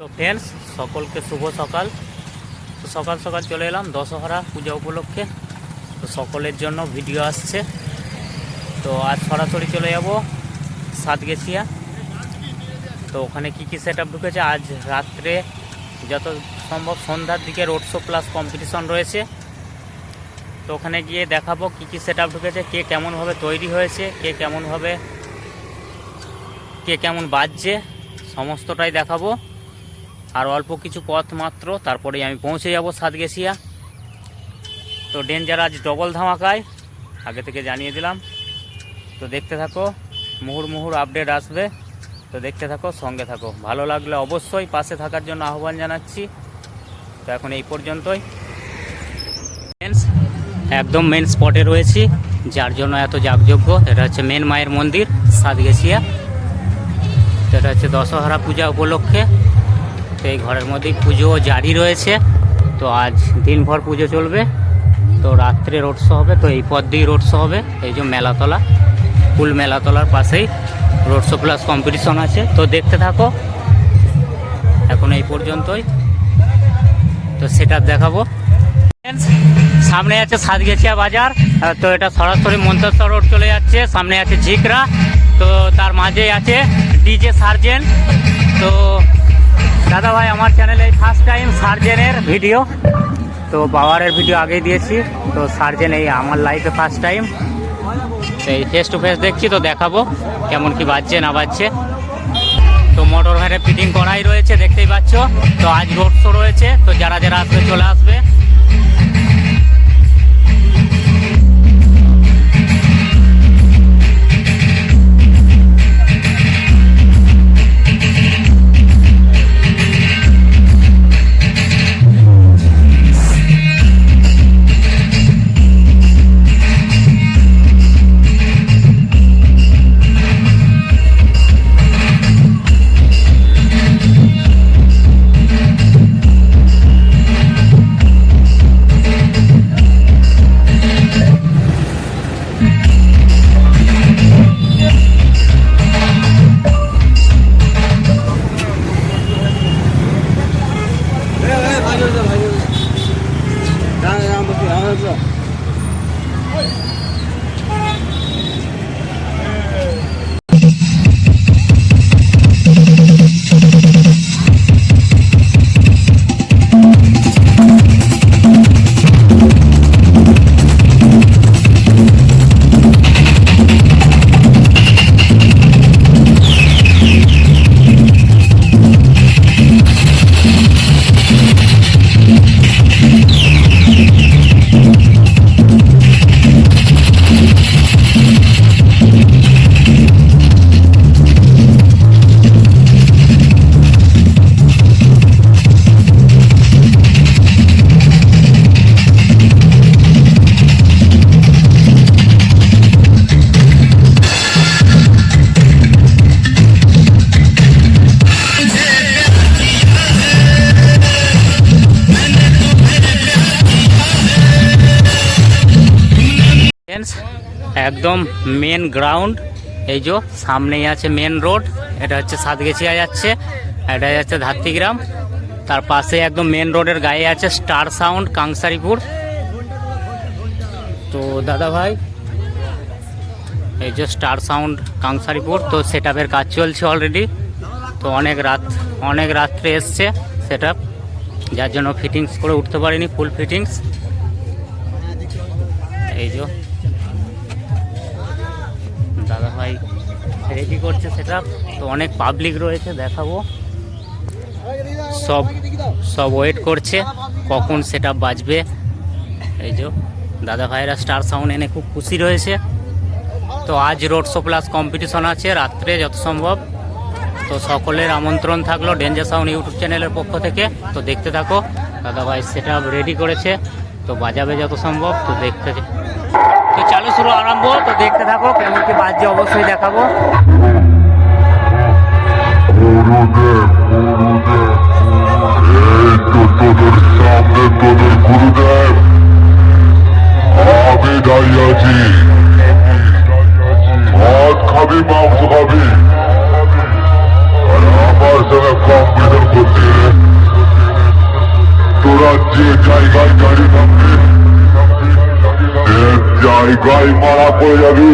তো ফ্রেন্ডস সকলকে শুভ সকাল। তো সকাল সকাল চলে এলাম দশহরা পূজা উপলক্ষে। তো সকলের জন্য ভিডিও আসছে। তো আজ সরাসরি চলে যাব সাতগেছিয়া। তো ওখানে কি কি সেট ঢুকেছে? আজ রাত্রে যত সম্ভব সন্ধ্যার দিকে রোড শো প্লাস কম্পিটিশন রয়েছে। তো ওখানে গিয়ে দেখাবো কি কি সেট ঢুকেছে, কে কেমনভাবে তৈরি হয়েছে, কে কেমনভাবে, কে কেমন বাজছে, সমস্তটাই দেখাবো। আর অল্প কিছু পথ মাত্র, তারপরেই আমি পৌঁছে যাব সাতগেছিয়া তো ডেঞ্জার আজ ডবল ধামাকায়, আগে থেকে জানিয়ে দিলাম। তো দেখতে থাকো, মুহুর মুহুর আপডেট আসবে। তো দেখতে থাকো, সঙ্গে থাকো। ভালো লাগলে অবশ্যই পাশে থাকার জন্য আহ্বান জানাচ্ছি। তো এখন এই পর্যন্তই। একদম মেন স্পটে রয়েছি, যার জন্য এত যাগযজ্ঞ। এটা হচ্ছে মেন মায়ের মন্দির সাতগেছিয়া তো এটা হচ্ছে দশহরা পূজা উপলক্ষে। তো এই ঘরের মধ্যেই পুজো জারি রয়েছে। তো আজ দিনভর পুজো চলবে। তো রাত্রে রোড শো হবে, তো এই পথ দিয়েই রোড শো হবে। এই যে মেলাতলা, ফুল মেলাতলার পাশেই রোড শো প্লাস কম্পিটিশন আছে। তো দেখতে থাকো, এখন এই পর্যন্তই। তো সেটা দেখাবো। সামনে আছে সাতগেছিয়া বাজার। তো এটা সরাসরি মন্তেশ্বর রোড চলে যাচ্ছে। সামনে আছে ঝিকরা। তো তার মাঝেই আছে ডিজে সার্জেন্ট। তো দাদা ভাই, আমার চ্যানেলে ফার্স্ট টাইম সার্জেনের ভিডিও তো বাবারের ভিডিও আগেই দিয়েছি। তো সার্জেন এই আমার লাইফে ফার্স্ট টাইম এই ফেস টু ফেস দেখছি তো দেখাবো কেমন কি বাজছে, না বাজছে। তো মোটর ভ্যানে ফিটিং করাই রয়েছে, দেখতেই পাচ্ছ। তো আজ রোড শো রয়েছে। তো যারা যারা আসবে, চলে আসবে। একদম মেন গ্রাউন্ড এই যে সামনেই আছে মেন রোড এটা হচ্ছে সাতগেছিয়া যাচ্ছে, এটা যাচ্ছে ধাত্রিগ্রাম। তার পাশে একদম মেন রোডের গায়ে আছে স্টার সাউন্ড কাংসারিপুর। তো দাদা ভাই, এই যে স্টার সাউন্ড কাংসারিপুর, তো সেট কাজ চলছে অলরেডি তো অনেক রাত, অনেক রাত্রে এসছে সেট যার জন্য ফিটিংস করে উঠতে পারিনি ফুল ফিটিংস এই যে ভাই। রেডি করছে সেটা? তো অনেক পাবলিক রয়েছে, দেখাবো। সব সব ওয়েট করছে, কখন সেটা বাজবে। এই যে, দাদা ভাইরা স্টার সাউন্ড এনে খুব খুশি রয়েছে। তো আজ রোড শো প্লাস কম্পিটিশন আছে, রাত্রে যত সম্ভব। তো সকলের আমন্ত্রণ থাকল ডেঞ্জার সাউন্ড ইউটিউব চ্যানেলের পক্ষ থেকে। তো দেখতে থাকো, দাদা ভাই সেটা রেডি করেছে। তো বাজাবে যত সম্ভব, তো দেখতে শুরু আরম্ভ। তো দেখতে থাকো কেমন কি বাজছে অবশ্যই দেখাবো। তোরা যে জায়গায় থাকবে জায়গায় মারা পড়ে যাবি।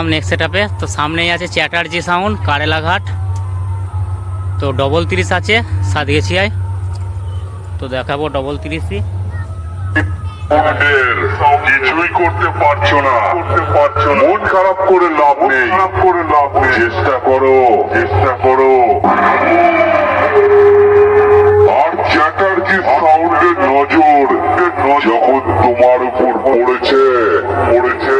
এলাম নেক্সট সেটআপে তো সামনেই আছে চ্যাটার্জি সাউন্ড কারেলাঘাট। তো ডবল তিরিশ আছে, সাতগেছিয়ায়। তো দেখাবো ডবল তিরিশই। নজর যখন তোমার উপর পড়েছে পড়েছে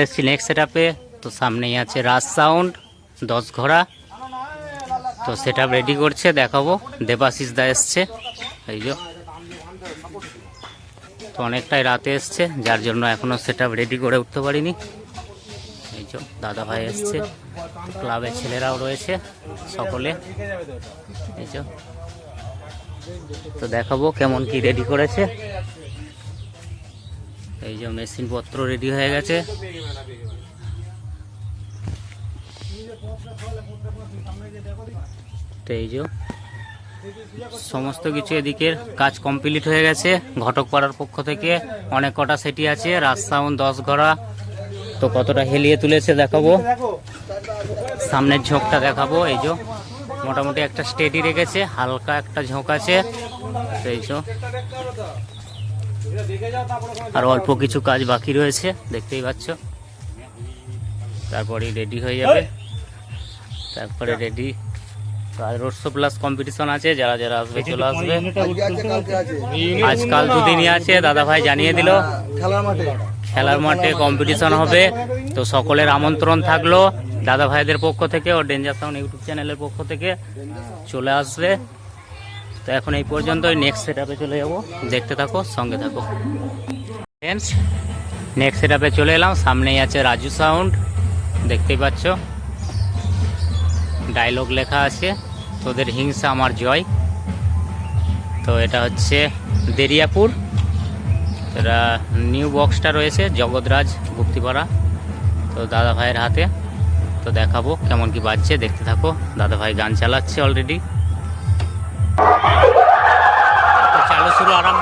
চলে এসেছি নেক্সট সেট তো সামনেই আছে রাজ সাউন্ড দশ ঘোড়া। তো সেটা রেডি করছে, দেখাবো। দেবাশিস দা এসছে। এই যে। তো অনেকটাই রাতে এসছে, যার জন্য এখনও সেটা রেডি করে উঠতে পারিনি। এই যে, দাদা ভাই এসছে। ক্লাবের ছেলেরাও রয়েছে, সকলে। এই যে। তো দেখাবো কেমন কি রেডি করেছে। এই যে মেশিন পত্র রেডি হয়ে গেছে। এই যে সমস্ত কিছু এদিকের কাজ কমপ্লিট হয়ে গেছে। ঘটক পাড়ার পক্ষ থেকে অনেক কটা সেটি আছে রাজসাউন দশ ঘোড়া তো কতটা হেলিয়ে তুলেছে দেখাবো। সামনের ঝোঁকটা দেখাবো। এই যে মোটামুটি একটা স্টেডি রেখেছে, হালকা একটা ঝোঁক আছে। যে আর অল্প কিছু কাজ বাকি রয়েছে দেখতেই পাচ্ছ। তারপরে রেডি হয়ে যাবে। তারপরে রেডি আর রোড শো প্লাস কম্পিটিশন আছে যারা যারা আসবে চলে আসবে। আজকাল দুদিনই আছে দাদা ভাই জানিয়ে দিল। খেলার মাঠে। খেলার মাঠে কম্পিটিশন হবে। তো সকলের আমন্ত্রণ থাকল। দাদা ভাইদের পক্ষ থেকে ও ডেঞ্জার সাউন্ড ইউটিউব চ্যানেলের পক্ষ থেকে চলে আসবে। তো এখন এই পর্যন্ত নেক্সট সেট চলে যাব। দেখতে থাকো, সঙ্গে থাকো। ফ্রেন্ডস নেক্সট সেট চলে এলাম। সামনেই আছে রাজু সাউন্ড দেখতেই পাচ্ছ। ডায়লগ লেখা আছে। তোদের হিংসা আমার জয়। তো এটা হচ্ছে দেরিয়াপুর। এটা নিউ বক্সটা রয়েছে, জগৎরাজ গুপ্তিপাড়া তো দাদা ভাইয়ের হাতে। তো দেখাবো কেমন কি বাজছে। দেখতে থাকো। দাদা ভাই গান চালাচ্ছে অলরেডি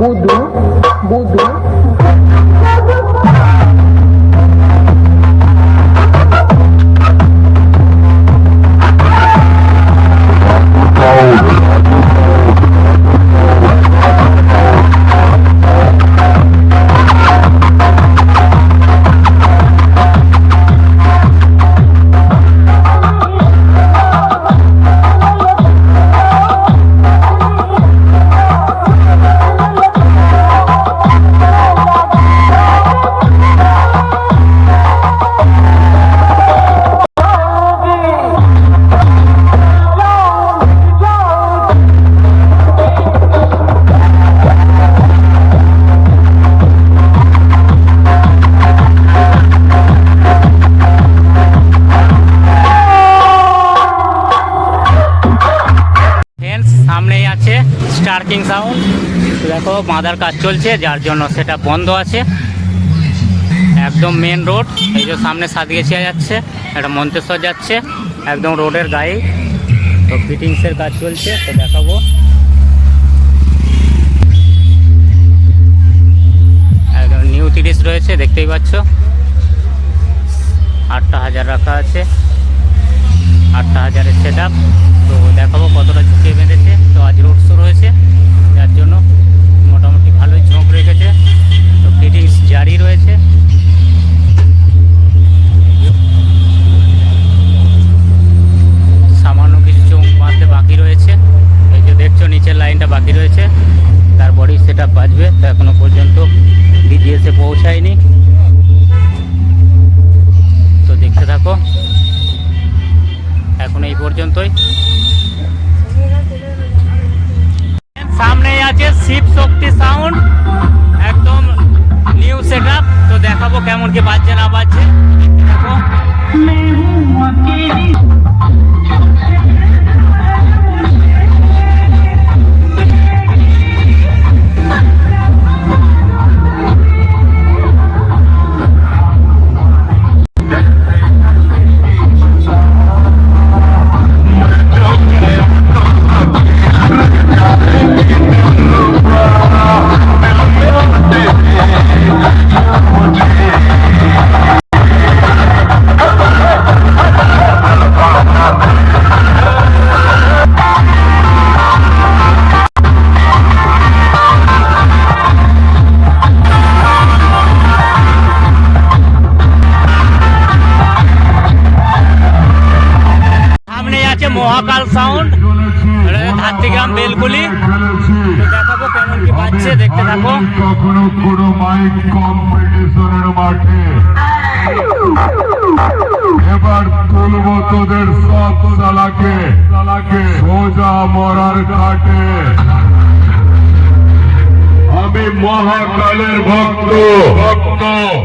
budu, বাঁধার কাজ চলছে, যার জন্য সেটা বন্ধ আছে। একদম মেন রোড এই যে সামনে সাতগেছিয়া যাচ্ছে, এটা মন্তেশ্বর যাচ্ছে, একদম রোডের গায়ে। তো ফিটিংসের কাজ চলছে, তো দেখাবো। একদম নিউ তিরিশ রয়েছে, দেখতেই পাচ্ছ। আটটা হাজার রাখা আছে। আটটা হাজারের সেট তো দেখাবো কতটা ঝুঁকিয়ে বেঁধেছে। তো আজ রোড শো রয়েছে, যার জন্য ফিটিংস জারি রয়েছে। সামান্য কিছু চোখ বাঁধতে বাকি রয়েছে। এই যে দেখছ, নিচের লাইনটা বাকি রয়েছে। তারপরেই সেটা বাজবে। তো এখনও পর্যন্ত ডিজিএসে পৌঁছায়নি। তো দেখতে থাকো। এখন এই পর্যন্তই। সামনেই আছে শিব শক্তি সাউন্ড দেখাবো কেমন কি বাজছে না বাজছে। দেখো।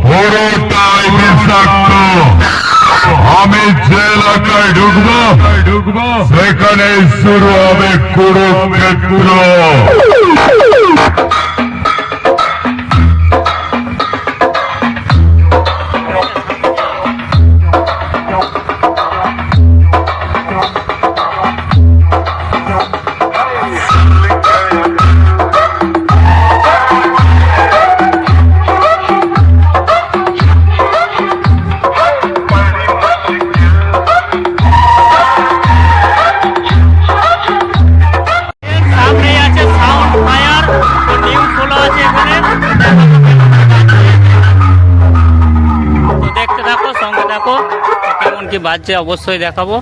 পুরোটাই বিষাক্ত আমি যে এলাকায় ঢুকবো ঢুকবো সেখানে শুরু হবে কুরুক্ষেত্র। বাজছে অবশ্যই দেখাবো।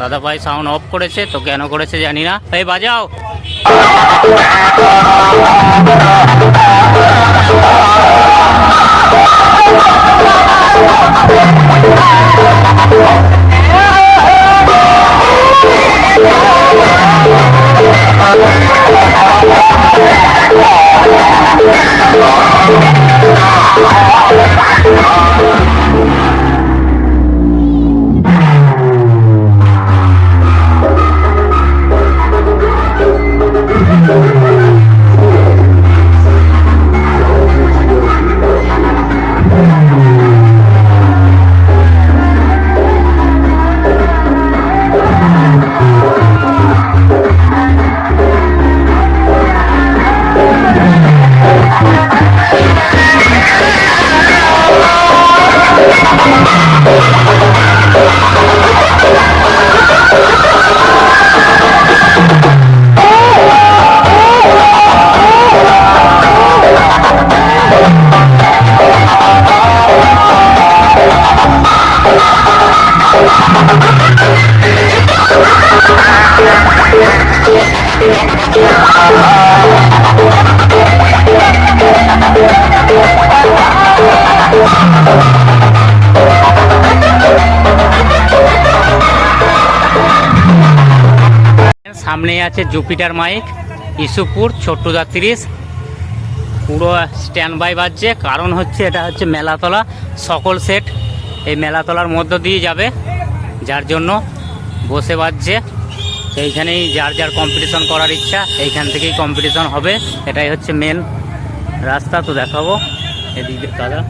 দাদা ভাই সাউন্ড অফ করেছে, তো কেন করেছে জানি না। এই বাজাও। সামনেই আছে জুপিটার মাইক ইস্যুপুর ছোট্টদা তিরিশ। পুরো স্ট্যান্ড বাই বাজছে। কারণ হচ্ছে এটা হচ্ছে মেলাতলা, সকল সেট এই মেলাতলার মধ্য দিয়ে যাবে। যার জন্য বসে বাজছে। এইখানেই যার যার কম্পিটিশন করার ইচ্ছা, এইখান থেকেই কম্পিটিশন হবে। এটাই হচ্ছে মেন রাস্তা। তো দেখাবো। এদিকে দাদা।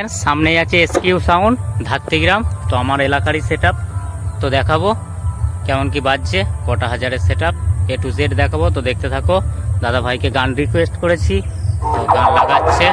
Friends সামনেই আছে এসকিউ সাউন্ড ধাত্রিগ্রাম। তো আমার এলাকারই সেট তো দেখাবো কেমন কি বাজছে, কটা হাজারের সেট এ টু জেড দেখাবো, তো দেখতে থাকো। দাদা ভাইকে গান রিকোয়েস্ট করেছি, তো গান লাগাচ্ছে।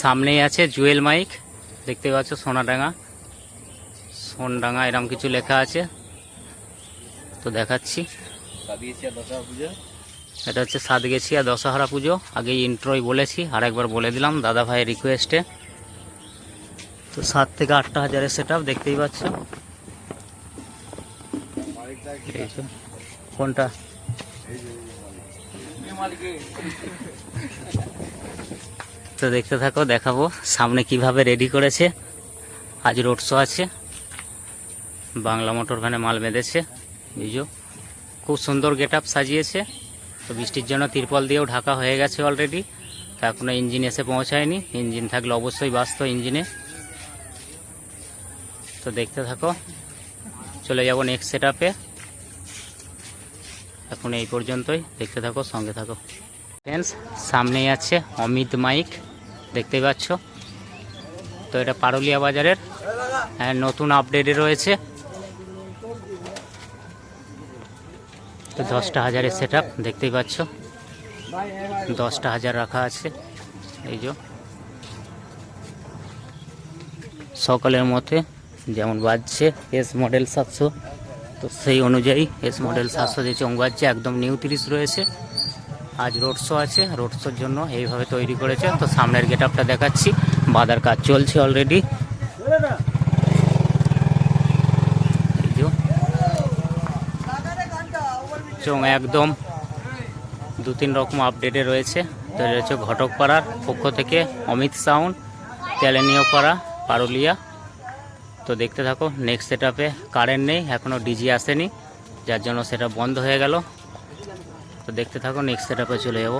সামনেই আছে জুয়েল মাইক দেখতে পাচ্ছ সোনাডাঙ্গা। সোনডাঙ্গা এরকম কিছু লেখা আছে। তো দেখাচ্ছি। এটা হচ্ছে সাতগেছিয়া দশহরা পুজো। আগে ইন্ট্রোই বলেছি আর একবার বলে দিলাম দাদা ভাইয়ের রিকোয়েস্টে তো সাত থেকে আটটা হাজারের সেট দেখতেই পাচ্ছ। কোনটা তো দেখতে থাকো, দেখাবো সামনে কীভাবে রেডি করেছে। আজ রোড শো আছে। বাংলা মোটর ভ্যানে মাল বেঁধেছে। বুঝো খুব সুন্দর গেট আপ সাজিয়েছে। তো বৃষ্টির জন্য তিরপল দিয়েও ঢাকা হয়ে গেছে অলরেডি তা এখনও ইঞ্জিন এসে পৌঁছায়নি। ইঞ্জিন থাকলে অবশ্যই বাঁচত ইঞ্জিনে তো দেখতে থাকো, চলে যাব নেক্সট সেট আপে এখন এই পর্যন্তই। দেখতে থাকো, সঙ্গে থাকো। ফ্রেন্ডস সামনেই আছে অমিত মাইক। দেখতেই পাচ্ছ। তো এটা পারুলিয়া বাজারের হ্যাঁ নতুন আপডেটে রয়েছে। তো দশটা হাজারের সেট দেখতেই পাচ্ছ। দশটা হাজার রাখা আছে, এই যে। সকালের মধ্যে যেমন বাজছে এস মডেল সাতশো, তো সেই অনুযায়ী এস মডেল সাতশো যে চং বাজছে, একদম নিউ তিরিশ রয়েছে। আজ রোড শো আছে রোড শোর জন্য এইভাবে তৈরি করেছে। তো সামনের গেট আপটা দেখাচ্ছি, বাদার কাজ চলছে অলরেডি চং একদম দু তিন রকম আপডেটে রয়েছে। তো হচ্ছে ঘটকপাড়ার পক্ষ থেকে অমিত সাউন্ড তেলেনীয় পাড়া, পারুলিয়া। তো দেখতে থাকো নেক্সট সেট আপে কারেন্ট নেই এখনও ডিজি আসেনি, যার জন্য সেটা বন্ধ হয়ে গেল। তো দেখতে থাকো নেক্সট সেট চলে যাব।